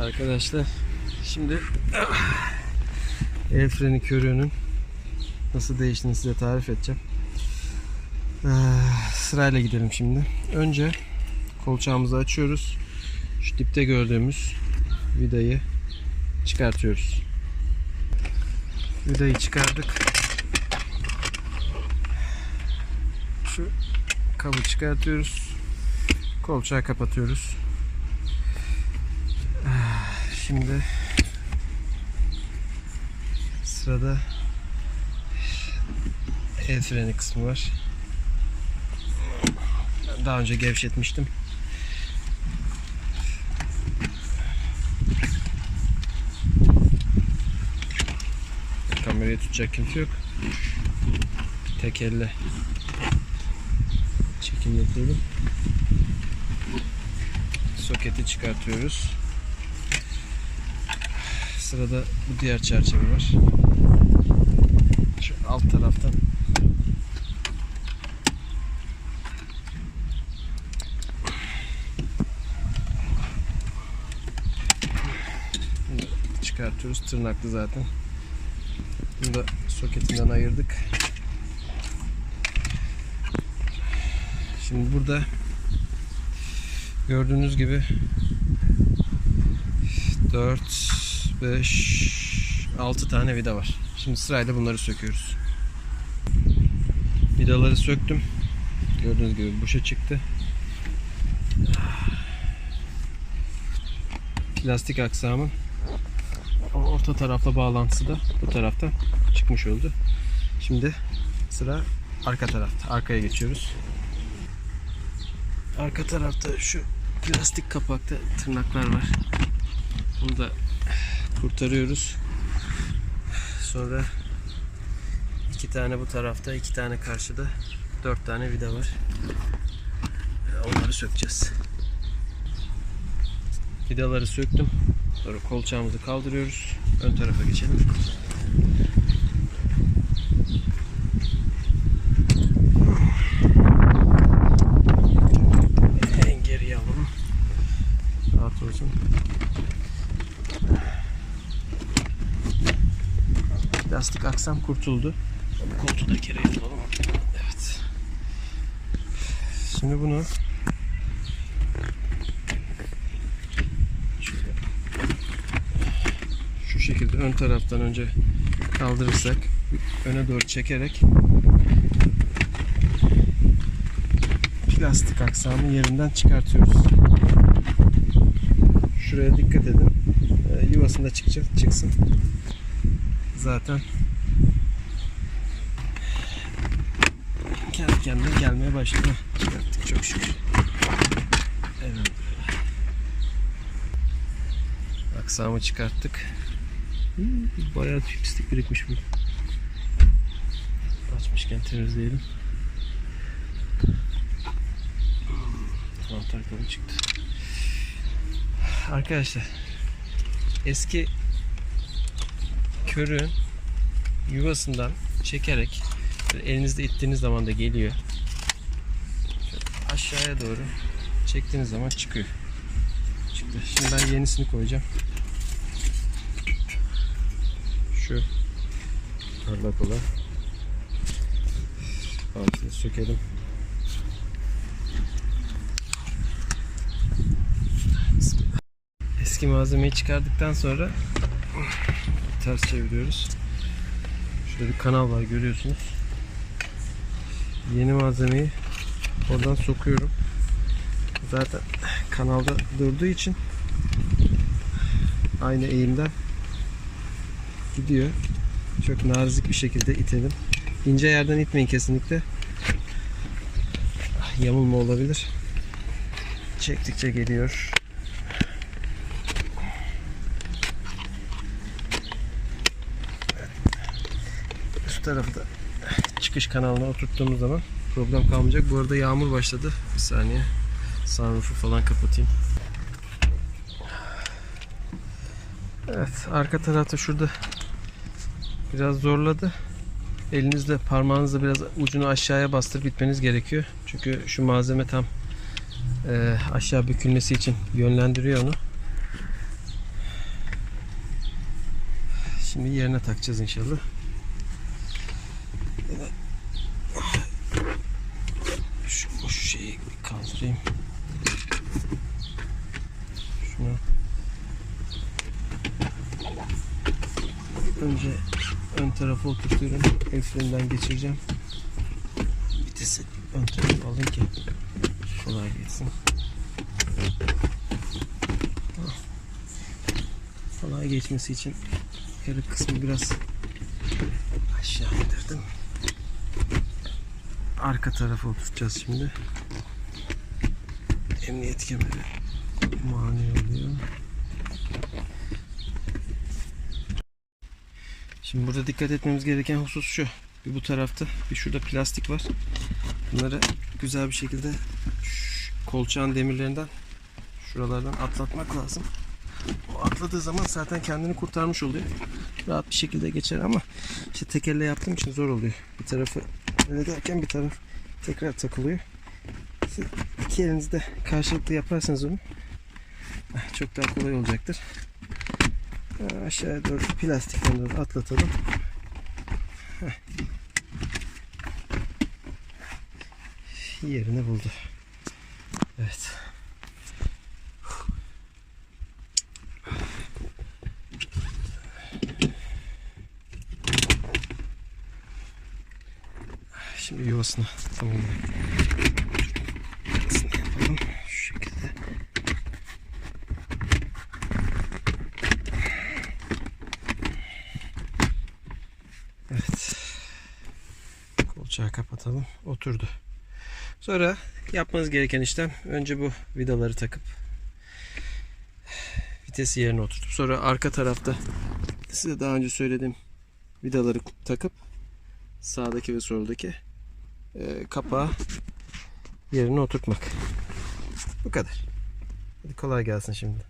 Arkadaşlar şimdi el freni körüğünün nasıl değiştiğini size tarif edeceğim. Ee, sırayla gidelim şimdi. Önce kolçağımızı açıyoruz. Şu dipte gördüğümüz vidayı çıkartıyoruz. Vidayı çıkardık. Şu kabı çıkartıyoruz. Kolçağı kapatıyoruz. Şimdi sırada el freni kısmı var. Daha önce gevşetmiştim. Kamerayı tutacak kimse yok. Tek elle çekim yapıyorum. Soketi çıkartıyoruz. Sırada bu diğer çerçeve var. Şu alt taraftan çıkartıyoruz. Tırnaklı zaten. Bunu da soketinden ayırdık. Şimdi burada gördüğünüz gibi 4 5 6 tane vida var. Şimdi sırayla bunları söküyoruz. Vidaları söktüm. Gördüğünüz gibi boşa çıktı. Plastik aksamın orta tarafla bağlantısı da bu taraftan çıkmış oldu. Şimdi sıra arka tarafta. Arkaya geçiyoruz. Arka tarafta şu plastik kapakta tırnaklar var. Bunu da kurtarıyoruz. Sonra iki tane bu tarafta, iki tane karşıda, dört tane vida var. Onları sökeceğiz. Vidaları söktüm. Sonra kolçağımızı kaldırıyoruz. Ön tarafa geçelim. En geriye alalım. Rahat olsun. Lastik aksam kurtuldu. Koltuğu da kere yapalım. Evet. Şimdi bunu şöyle şu şekilde ön taraftan önce kaldırırsak öne doğru çekerek plastik aksamı yerinden çıkartıyoruz. Şuraya dikkat edin. Ee, Yuvasında çıkacak, çıksın. Zaten kendi kendine gelmeye başladı. Çıkarttık çok şükür. Evet. Aksamı çıkarttık. Hmm, Bayağı pislik birikmiş bu. Açmışken temizleyelim. Kolu çıktı. Arkadaşlar eski körüğün yuvasından çekerek elinizde ittiğiniz zaman da geliyor. Aşağıya doğru çektiğiniz zaman çıkıyor. Çıktı. Şimdi ben yenisini koyacağım. Şu parlak olan altını sökelim. Eski malzemeyi çıkardıktan sonra ters çeviriyoruz. Şurada bir kanal var görüyorsunuz. Yeni malzemeyi oradan sokuyorum. Zaten kanalda durduğu için aynı eğimden gidiyor. Çok nazik bir şekilde itelim. İnce yerden itmeyin kesinlikle. Yamulma olabilir. Çektikçe geliyor. Üst tarafı da çıkış kanalına oturttuğumuz zaman problem kalmayacak. Bu arada yağmur başladı. Bir saniye. Sunroof'u falan kapatayım. Evet, arka tarafta şurada biraz zorladı. Elinizle parmağınızla biraz ucunu aşağıya bastırıp bitmeniz gerekiyor. Çünkü şu malzeme tam e, aşağı bükülmesi için yönlendiriyor onu. Şimdi yerine takacağız inşallah. Şu, şu şeyi bir kaldırayım. Şunu önce ön tarafa oturtuyorum. El geçireceğim. Vitesi ön tarafa alayım ki kolay geçsin. Tamam. Kolay geçmesi için yarı kısmı biraz aşağı indirdim. Arka tarafa oturtacağız şimdi. Emniyet kemeri mani oluyor. Şimdi burada dikkat etmemiz gereken husus şu. Bir bu tarafta, bir şurada plastik var. Bunları güzel bir şekilde kolçağın demirlerinden şuralardan atlatmak lazım. O atladığı zaman zaten kendini kurtarmış oluyor. Rahat bir şekilde geçer ama işte tek elle yaptığım için zor oluyor. Bir tarafı öyle derken bir taraf tekrar takılıyor. Siz iki elinizde karşılıklı yaparsanız onu eh, çok daha kolay olacaktır. Ha, Aşağıya doğru plastikten doğru atlatalım. Heh. Yerini buldu. Evet. Şimdi yuvasına tamam. Yuvasını yapalım. Şu şekilde. Evet. Kolçağı kapatalım. Oturdu. Sonra yapmanız gereken işlem önce bu vidaları takıp vitesi yerine oturtup sonra arka tarafta size daha önce söylediğim vidaları takıp sağdaki ve soldaki e, kapağı yerine oturtmak. Bu kadar. Hadi kolay gelsin şimdi.